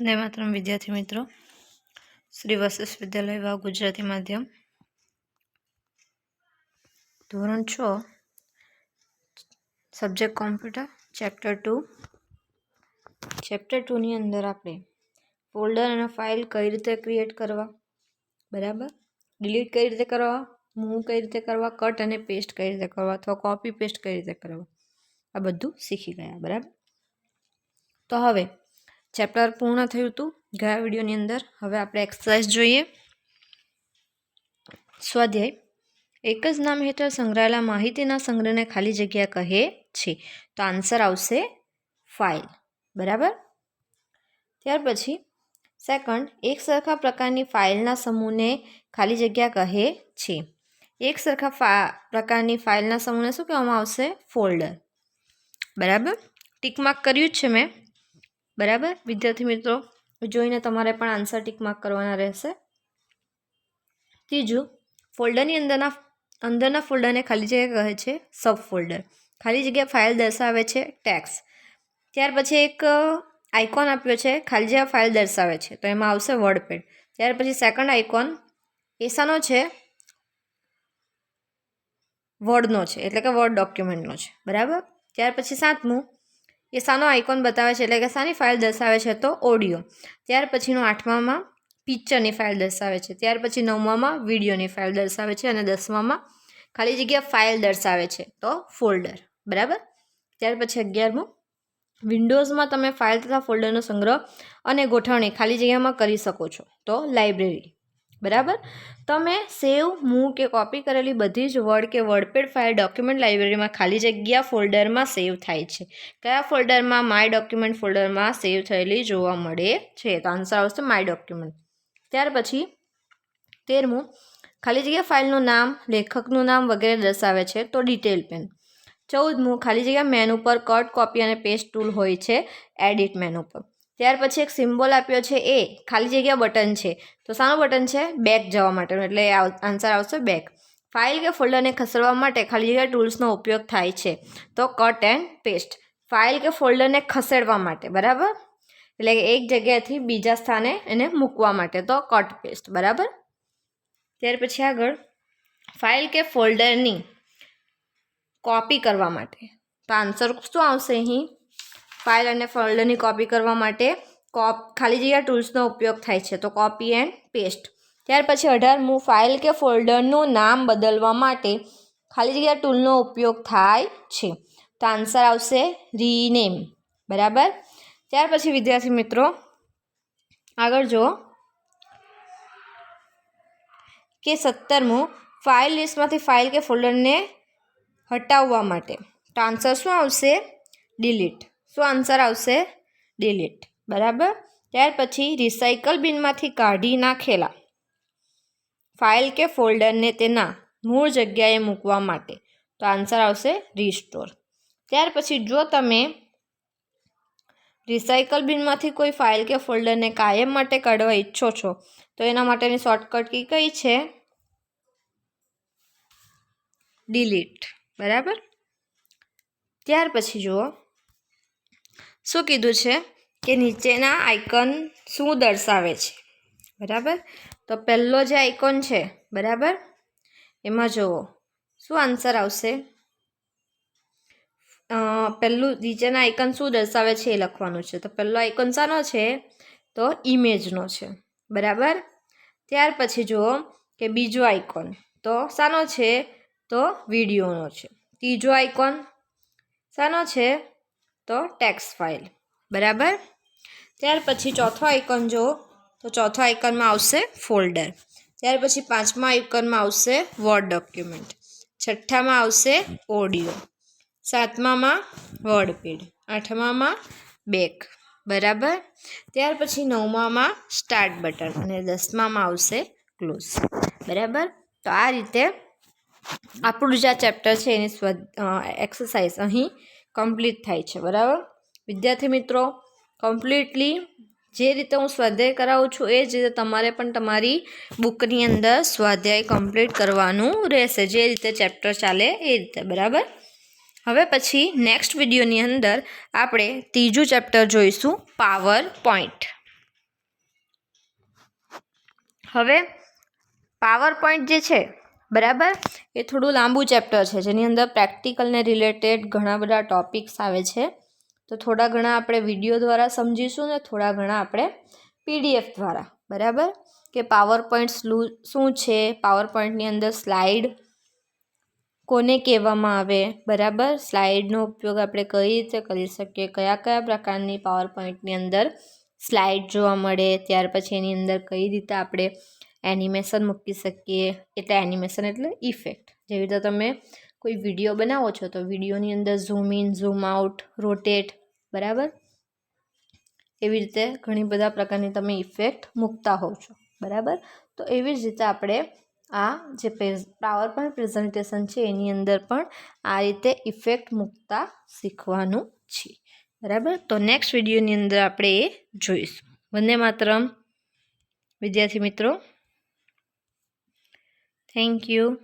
જય માત્ર વિદ્યાર્થી મિત્રો. શ્રી વશિષ્ઠ વિદ્યાલય વાવ, ગુજરાતી માધ્યમ. ધોરણ છ. Subject computer, chapter two. Chapter ટુની અંદર આપણે ફોલ્ડર અને ફાઇલ કઈ રીતે ક્રિએટ કરવા? બરાબર? ડિલીટ કઈ રીતે કરવા? મૂવ કઈ રીતે કરવા? કટ અને પેસ્ટ કઈ રીતે કરવા? અથવા કોપી પેસ્ટ કઈ રીતે કરવા? આ બધું શીખી ગયા, બરાબર? તો હવે ચેપ્ટર પૂર્ણ થયું હતું ગયા વિડીયોની અંદર. હવે આપણે એક્સરસાઇઝ જોઈએ. સ્વાધ્યાય. એક જ નામ હેઠળ સંગ્રહાયેલા માહિતીના સંગ્રહને ખાલી જગ્યા કહે છે. તો આન્સર આવશે ફાઇલ બરાબર? ત્યાર પછી સેકન્ડ એક સરખા પ્રકારની ફાઇલના સમૂહને ખાલી જગ્યા કહે છે. એક સરખા ફા, પ્રકારની ફાઇલના સમૂહને શું કહેવામાં આવશે? ફોલ્ડર બરાબર? ટીક માર્ક કર્યું જ છે મેં. બરાબર? વિદ્યાર્થી મિત્રો, જોઈને તમારે પણ આન્સર ટીક માર્ક કરવાના રહેશે. ત્રીજું ફોલ્ડરની અંદરના અંદરના ફોલ્ડરને ખાલી જગ્યા કહે છે સબ ફોલ્ડર ખાલી જગ્યા ફાઇલ દર્શાવે છે ટેક્સ ત્યાર પછી એક આઇકોન આપ્યો છે, ખાલી જગ્યા ફાઇલ દર્શાવે છે. તો એમાં આવશે વર્ડપેડ ત્યાર પછી સેકન્ડ આઇકોન એસાનો છે વર્ડનો છે, એટલે કે વર્ડ ડોક્યુમેન્ટનો છે. બરાબર? ત્યાર પછી સાતમું એ સાનો આઇકોન બતાવે છે એટલે કે સાની ફાઇલ દર્શાવે છે તો ઓડિયો ત્યાર પછીનું આઠમામાં પિક્ચરની ફાઇલ દર્શાવે છે. ત્યાર પછી નવમામાં વિડીયોની ફાઇલ દર્શાવે છે અને દસમામાં ખાલી જગ્યા ફાઇલ દર્શાવે છે તો ફોલ્ડર બરાબર? ત્યાર પછી અગિયારમું. વિન્ડોઝમાં તમે ફાઇલ તથા ફોલ્ડરનો સંગ્રહ અને ગોઠવણી ખાલી જગ્યામાં કરી શકો છો. તો લાઇબ્રેરી બરાબર? તમે સેવ મૂવ કે કોપી કરેલી બધી જ વર્ડ કે વર્ડપેડ ફાઇલ ડોક્યુમેન્ટ લાઇબ્રેરીમાં ખાલી જગ્યા ફોલ્ડરમાં સેવ થાય છે. કયા ફોલ્ડરમાં માય ડોક્યુમેન્ટ ફોલ્ડરમાં સેવ થયેલી જોવા મળે છે? તો આન્સર આવશે માય ડોક્યુમેન્ટ ત્યાર પછી તેરમું, ખાલી જગ્યા ફાઇલનું નામ, લેખકનું નામ વગેરે દર્શાવે છે તો ડિટેલ પેન ચૌદમું, ખાલી જગ્યા મેન ઉપર કટ કોપી અને પેસ્ટ ટૂલ હોય છે એડિટ મેન પર. ત્યાર પછી એક સિમ્બોલ આપ્યો છે એ, ખાલી જગ્યા બટન છે. તો શાનું બટન છે? બેક જવા માટેનું, એટલે આન્સર આવશે બેક ફાઇલ કે ફોલ્ડરને ખસેડવા માટે ખાલી જગ્યા ટૂલ્સનો ઉપયોગ થાય છે. તો કટ એન્ડ પેસ્ટ ફાઇલ કે ફોલ્ડરને ખસેડવા માટે, બરાબર? એટલે એક જગ્યાએથી બીજા સ્થાને એને મૂકવા માટે, તો કટ પેસ્ટ બરાબર? ત્યાર પછી આગળ ફાઇલ કે ફોલ્ડરની કોપી કરવા માટે. તો આન્સર શું આવશે અહીં? ફાઇલ અને ફોલ્ડરની કોપી કરવા માટે કોપ, ખાલી જગ્યા ટૂલ્સનો ઉપયોગ થાય છે. તો કોપી એન્ડ પેસ્ટ. ત્યાર પછી અઢારમું ફાઇલ કે ફોલ્ડરનું નામ બદલવા માટે ખાલી જગ્યા ટૂલનો ઉપયોગ થાય છે. તો આન્સર આવશે રીનેમ. બરાબર? ત્યાર પછી વિદ્યાર્થી મિત્રો, આગળ જુઓ. કે સત્તરમું ફાઇલ લિસ્ટમાંથી ફાઇલ કે ફોલ્ડરને હટાવવા માટે. તો આન્સર શું આવશે? ડિલીટ. શું આન્સર આવશે? ડિલીટ બરાબર? ત્યાર પછી રિસાયકલ બિનમાંથી કાઢી નાખેલા. ફાઇલ કે ફોલ્ડરને તેના મૂળ જગ્યાએ મૂકવા માટે. તો આન્સર આવશે રીસ્ટોર ત્યાર પછી જો તમે રિસાયકલ બિનમાંથી કોઈ ફાઇલ કે ફોલ્ડરને કાયમ માટે કાઢવા ઈચ્છો છો, તો એના માટેની શોર્ટકટ કી કઈ છે? ડિલીટ બરાબર? ત્યાર પછી જુઓ. શું કીધું છે? કે નીચેના આઇકન શું દર્શાવે છે? બરાબર? તો પહેલો જે આઇકોન છે, બરાબર? એમાં જુઓ. શું આન્સર આવશે? પહેલું નીચેના આઇકન શું દર્શાવે છે એ લખવાનું છે. તો પહેલો આઇકન શાનો છે? તો ઇમેજનો છે. બરાબર? ત્યાર પછી જુઓ કે બીજો આઇકોન તો શાનો છે? તો વિડીયોનો છે. ત્રીજો આઇકોન શાનો છે? તો ટેક્સ ફાઇલ. બરાબર? ત્યાર પછી ચોથો આઇકન જો તો ચોથો આઇકનમાં આવશે ફોલ્ડર ત્યાર પછી પાંચમા આઇકનમાં આવશે વર્ડ ડોક્યુમેન્ટ છઠ્ઠામાં આવશે ઓડિયો સાતમામાં વર્ડપીડ આઠમામાં બેક બરાબર? ત્યાર પછી નવમામાં સ્ટાર્ટ બટન અને દસમામાં આવશે ક્લોઝ બરાબર? તો આ રીતે આપણું જે આ ચેપ્ટર છે, એની સ્વ એક્સરસાઇઝ અહીં કમ્પ્લીટ થાય છે, બરાબર? વિદ્યાર્થી મિત્રો કમ્પ્લીટલી જે રીતે હું સ્વાધ્યાય કરાવું છું, એ જ રીતે તમારે પણ તમારી બુકની અંદર સ્વાધ્યાય કમ્પ્લીટ કરવાનું રહેશે, જે રીતે ચેપ્ટર ચાલે એ રીતે, બરાબર? હવે પછી નેક્સ્ટ વિડીયોની અંદર આપણે ત્રીજું ચેપ્ટર જોઈશું પાવર પોઈન્ટ હવે પાવર પોઈન્ટ જે છે બરાબર? એ થોડું લાંબુ ચેપ્ટર છે, જેની અંદર પ્રેક્ટિકલને રિલેટેડ ઘણા બધા ટોપિક્સ આવે છે. તો થોડા ઘણા આપણે વીડિયો દ્વારા સમજીશું ને થોડા ઘણા આપણે પીડીએફ દ્વારા. બરાબર? કે પાવર પોઈન્ટ શું છે? પાવર પોઈન્ટની અંદર સ્લાઇડ કોને કહેવામાં આવે? બરાબર? સ્લાઇડનો ઉપયોગ આપણે કઈ રીતે કરી શકીએ? કયા કયા પ્રકારની પાવર પોઈન્ટની અંદર સ્લાઇડ જોવા મળે? ત્યાર પછી એની અંદર કઈ રીતે આપણે એનિમેશન મૂકી શકીએ, એટલે એનિમેશન એટલે ઇફેક્ટ જેવી રીતે તમે કોઈ વીડિયો બનાવો છો, તો વિડીયોની અંદર zoom in zoom out rotate બરાબર? એવી રીતે ઘણી બધા પ્રકારની તમે ઇફેક્ટ મૂકતા હોવ છો, બરાબર? તો એવી જ રીતે આપણે આ જે પાવર પોઈન્ટ પ્રેઝન્ટેશન છે, એની અંદર પણ આ રીતે ઇફેક્ટ મૂકતા શીખવાનું છે બરાબર? તો નેક્સ્ટ વિડીયોની અંદર આપણે એ જોઈશું. વંદે માતરમ. વિદ્યાર્થી મિત્રો Thank you.